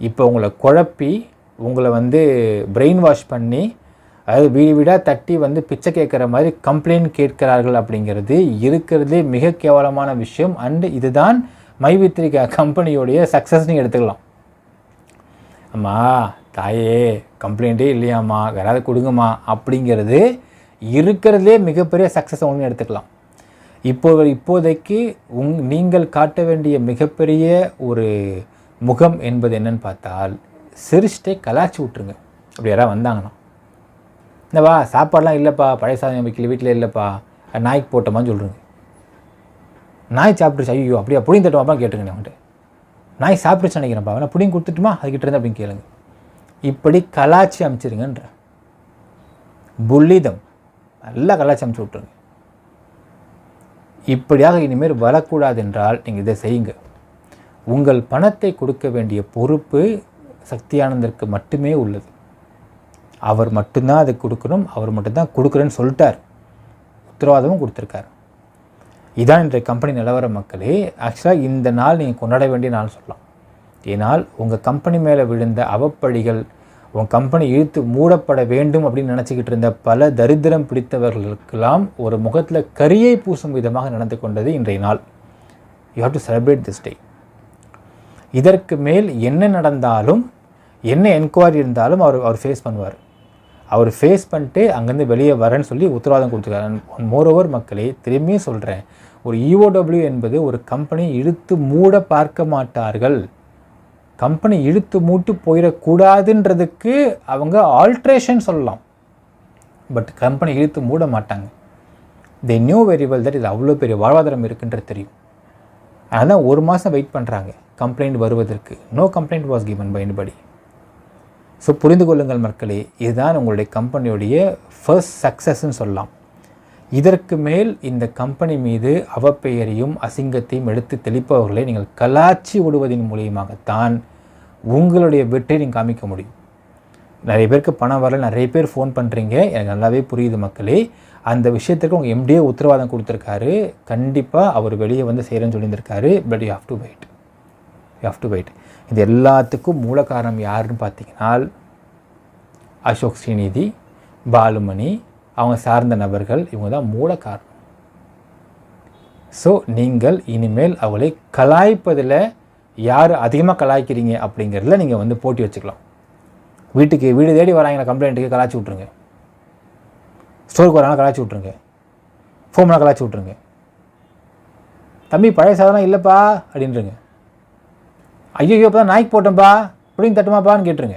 இப்போ உங்களை குழப்பி உங்களை வந்து பிரெயின் வாஷ் பண்ணி அதாவது வீடு வீடாக தட்டி வந்து பிச்சை கேட்குற மாதிரி கம்ப்ளைண்ட் கேட்கிறார்கள் அப்படிங்கிறது இருக்கிறதே மிக கேவலமான விஷயம். அண்டு இதுதான் மைவித்ரிகா கம்பெனியோடைய சக்ஸஸ்னு எடுத்துக்கலாம். அம்மா தாயே கம்ப்ளைண்ட்டே இல்லையாம்மா யாராவது கொடுங்கம்மா அப்படிங்கிறது இருக்கிறதுலே மிகப்பெரிய சக்ஸஸ் ஒன்று எடுத்துக்கலாம். இப்போ இப்போதைக்கு உங் நீங்கள் காட்ட வேண்டிய மிகப்பெரிய ஒரு முகம் என்பது என்னன்னு பார்த்தால் சிரிச்சிட்டே கலாச்சி விட்ருங்க அப்படி யாராவது வந்தாங்கன்னா. இந்தவா சாப்பாடெலாம் இல்லைப்பா பழைய சாதம் வைக்கல வீட்டில் இல்லைப்பா நாய்க்கு போட்டோமான்னு சொல்கிறேங்க நாய் சாப்பிட்டுருச்சு ஐயோ அப்படியா புளியும் தட்டுவாப்பா கேட்டுருங்க அவன்கிட்ட நாய் சாப்பிட்டுச்சு நினைக்கிறேன்ப்பா நான் புளியும் கொடுத்துட்டுமா அதுக்கிட்ட இருந்து அப்படின்னு கேளுங்க. இப்படி கலாச்சி அமைச்சிருங்கன்ற. புல்லிதம் நல்லா கலாச்சி அமைச்சு விட்ருங்க இப்படியாக இனிமேல் வரக்கூடாது என்றால் நீங்கள் இதை செய்யுங்க. உங்கள் பணத்தை கொடுக்க வேண்டிய பொறுப்பு சக்தியானந்தருக்கு மட்டுமே உள்ளது. அவர் மட்டும்தான் அதை கொடுக்கணும் அவர் மட்டும்தான் கொடுக்குறேன்னு சொல்லிட்டார். உத்தரவாதமும் கொடுத்துருக்காரு. இதான் இன்றைய கம்பெனி நிலவர மக்களே ஆக்சுவலாக இந்த நாள் நீங்கள் கொண்டாட வேண்டிய நாள் சொல்லலாம். ஏனால் உங்கள் கம்பெனி மேலே விழுந்த அவப்பழிகள் உங்கள் கம்பெனி இழுத்து மூடப்பட வேண்டும் அப்படின்னு நினச்சிக்கிட்டு இருந்த பல தரித்திரம் பிடித்தவர்களுக்கெல்லாம் ஒரு முகத்தில் கரியை பூசும் விதமாக நடந்து கொண்டது இன்றைய நாள். You have to celebrate this day இதற்கு மேல் என்ன நடந்தாலும் என்ன என்கொயரி இருந்தாலும் அவர் அவர் ஃபேஸ் பண்ணுவார். அவர் ஃபேஸ் பண்ணிட்டு அங்கேருந்து வெளியே வரேன்னு சொல்லி உத்தரவாதம் கொடுத்துருக்காரு. மோரோவர் மக்களே திரும்பியும் சொல்கிறேன் ஒரு இஓடபிள்யூ என்பது ஒரு கம்பெனி இழுத்து மூட பார்க்க மாட்டார்கள். கம்பெனி இழுத்து மூட்டு போயிடக்கூடாதுன்றதுக்கு அவங்க ஆல்ட்ரேஷன் சொல்லலாம். பட் கம்பெனி இழுத்து மூட மாட்டாங்க. They knew very well that இது அவ்வளோ பெரிய வாழ்வாதாரம் இருக்குன்றது தெரியும். அதனால் ஒரு மாதம் வெயிட் பண்ணுறாங்க கம்ப்ளைண்ட் வருவதற்கு no complaint was given by anybody. So புரிந்து கொள்ளுங்கள் மக்களே இதுதான் உங்களுடைய கம்பெனியுடைய ஃபர்ஸ்ட் சக்ஸஸ்ன்னு சொல்லலாம். இதற்கு மேல் இந்த கம்பெனி மீது அவப்பெயரையும் அசிங்கத்தையும் எடுத்து தெளிப்பவர்களை நீங்கள் கலாச்சி விடுவதன் மூலியமாகத்தான் உங்களுடைய வெற்றி நீங்கள் காமிக்க முடியும். நிறைய பேருக்கு பணம் வரல நிறைய பேர் ஃபோன் பண்ணுறீங்க எனக்கு நல்லாவே புரியுது மக்களே. அந்த விஷயத்துக்கு உங்கள் எம்டிஏ உத்தரவாதம் கொடுத்துருக்காரு. கண்டிப்பாக அவர் வெளியே வந்து செய்கிறேன்னு சொல்லியிருந்திருக்காரு but you have to wait you have to wait இது எல்லாத்துக்கும் மூல காரணம் யாருன்னு பார்த்தீங்கன்னா அசோக் ஸ்ரீநிதி பாலுமணி அவங்க சார்ந்த நபர்கள் இவங்க தான் மூல காரணம் ஸோ நீங்கள் இனிமேல் அவளை கலாய்ப்பதில் யார் அதிகமாக கலாய்க்கிறீங்க அப்படிங்கிறதுல நீங்கள் வந்து போட்டி வச்சுக்கலாம். வீட்டுக்கு வீடு தேடி வராங்க கம்ப்ளைண்ட்டுக்கு கலாய்ச்சி விட்ருங்க ஸ்டோருக்கு வராங்க கலாய்ச்சி விட்ருங்க ஃபோம்லாம் கலாய்ச்சி விட்ருங்க தம்பி பழைய சாதனம் இல்லைப்பா அப்படின்றங்க. ஐயோ இப்போ தான் நாய்க்கு போட்டோம்ப்பா அப்படின்னு தட்டுமாப்பான்னு கேட்டுருங்க.